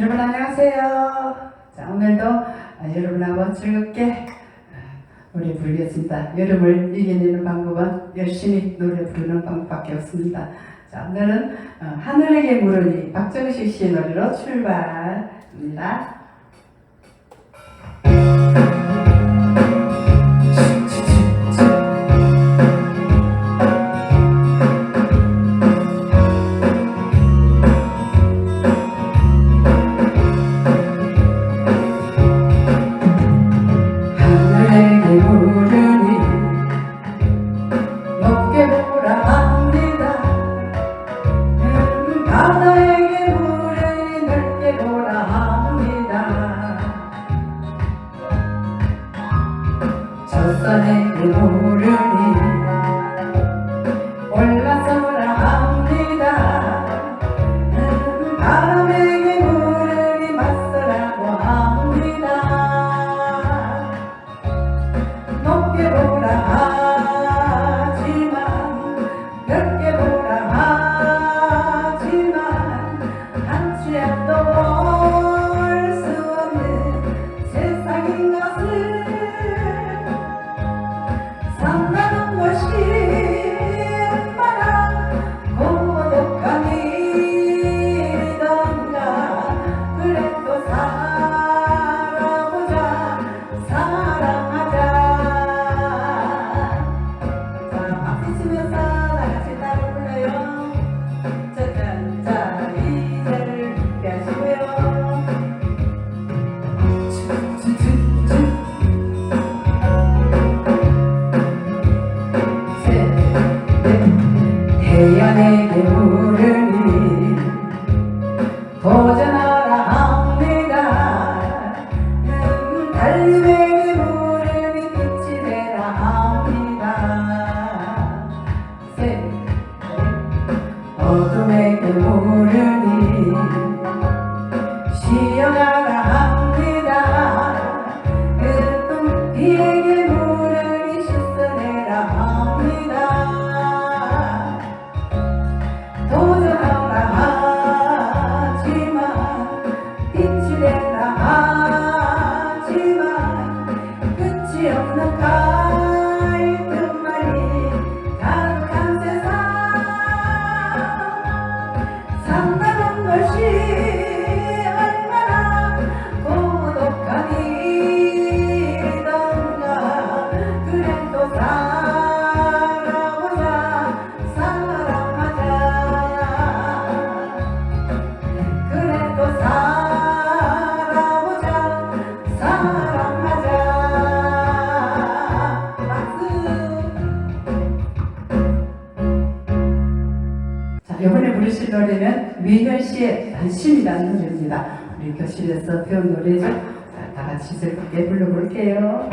여러분 안녕하세요. 자, 오늘도 아, 여러분하고 즐겁게 아, 노래 부르겠습니다. 여름을 이겨내는 방법은 열심히 노래 부르는 방법밖에 없습니다. 자, 오늘은 어, 하늘에게 물으니 박정식 씨의 노래로 출발합니다. 산에 오르니 우리 교실에서 배운 노래 다 같이 즐겁게 불러볼게요.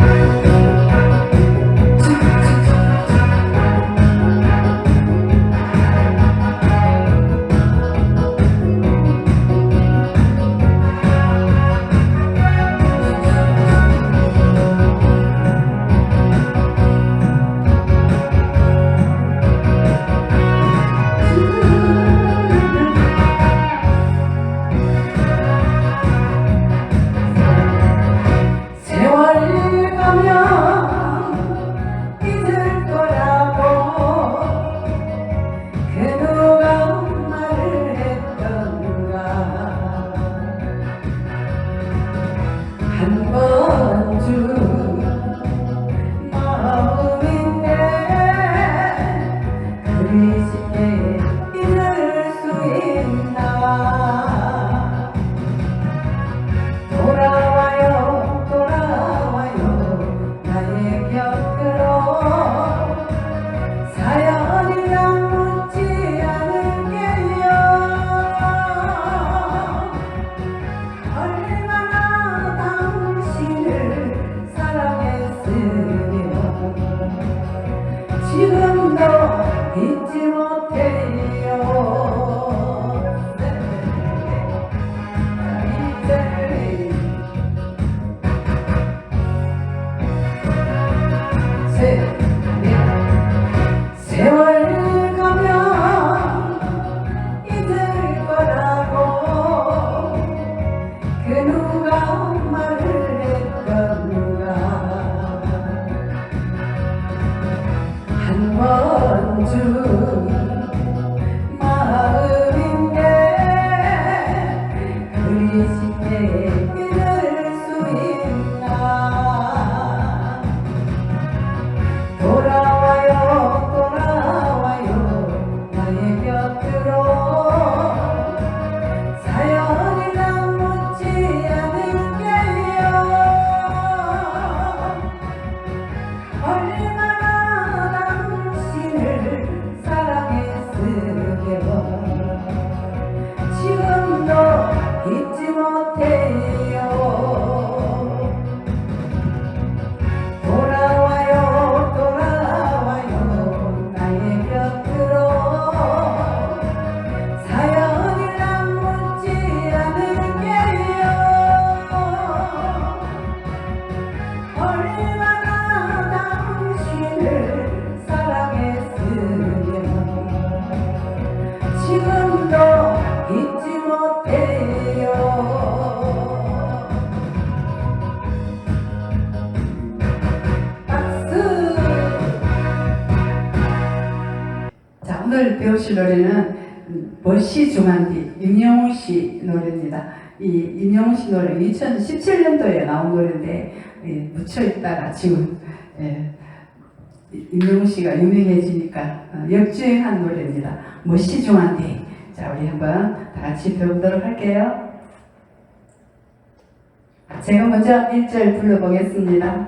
씨 노래 2017년도에 나온 노래인데 예, 묻혀 있다가 지금 예, 임영웅 씨가 유명해지니까 어, 역주행한 노래입니다. 멋시 중한디 자 우리 한번 다 같이 배우도록 할게요. 제가 먼저 1절 불러보겠습니다.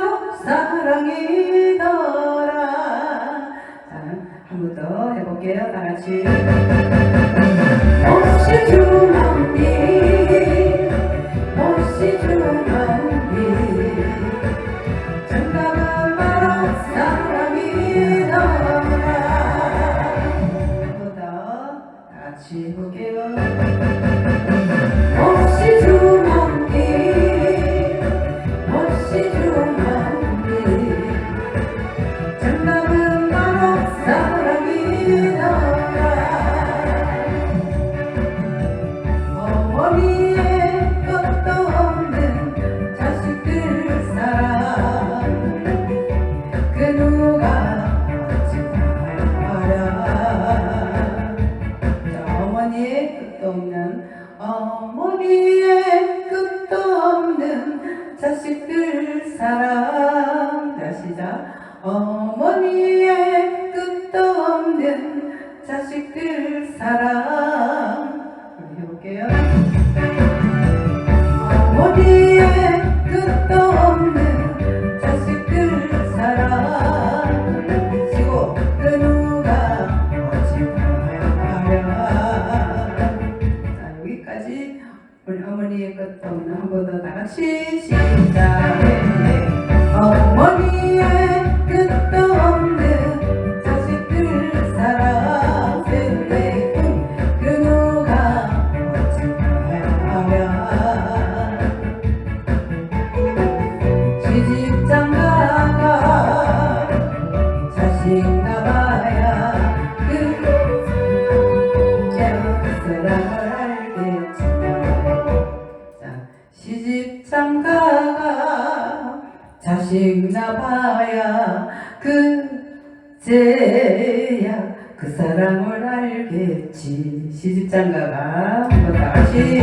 사랑이더라 자, 한번 더 해볼게요. 다 같이. 멋시 중한디, 멋시 중한디. 나중나봐야 그제야 그 사람을 알겠지. 시집장가가 한번 다시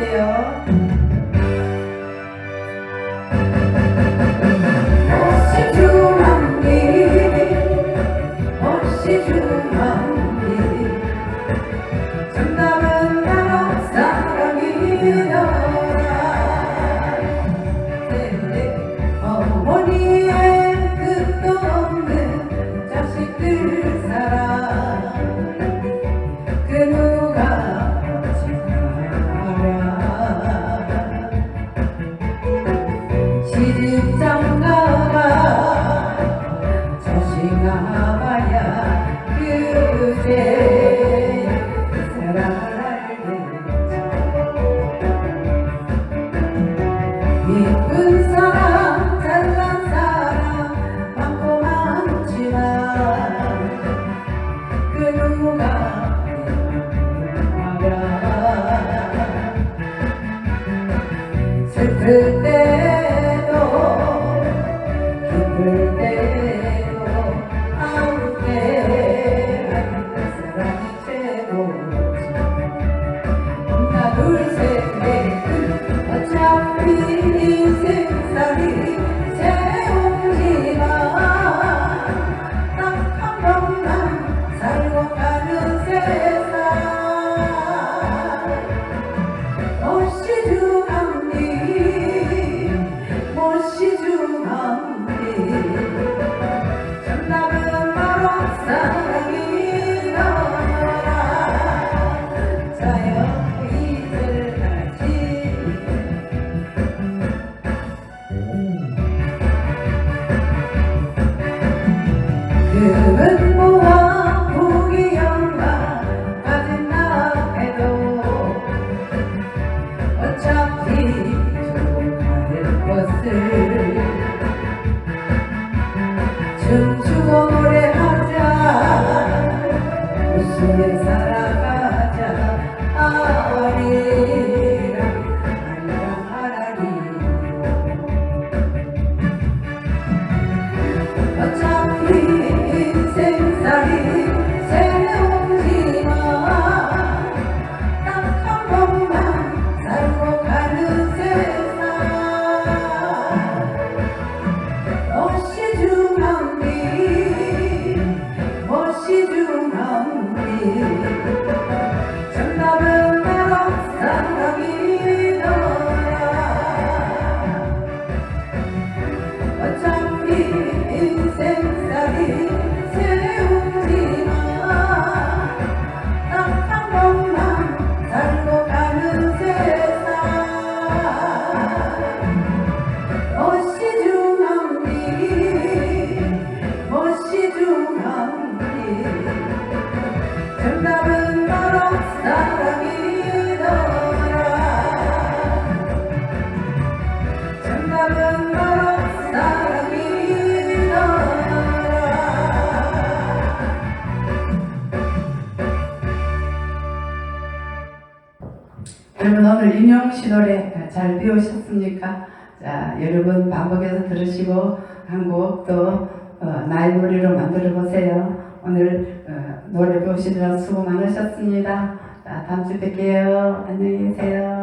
Yeah. Yes, I 여러분 오늘 인형시 노래 잘 배우셨습니까? 자 여러분 반복해서 들으시고 한 곡또 어, 나의 노래로 만들어 보세요. 오늘 어, 노래 배우시느라 수고 많으셨습니다. 자, 다음 주 뵐게요. 안녕히 계세요.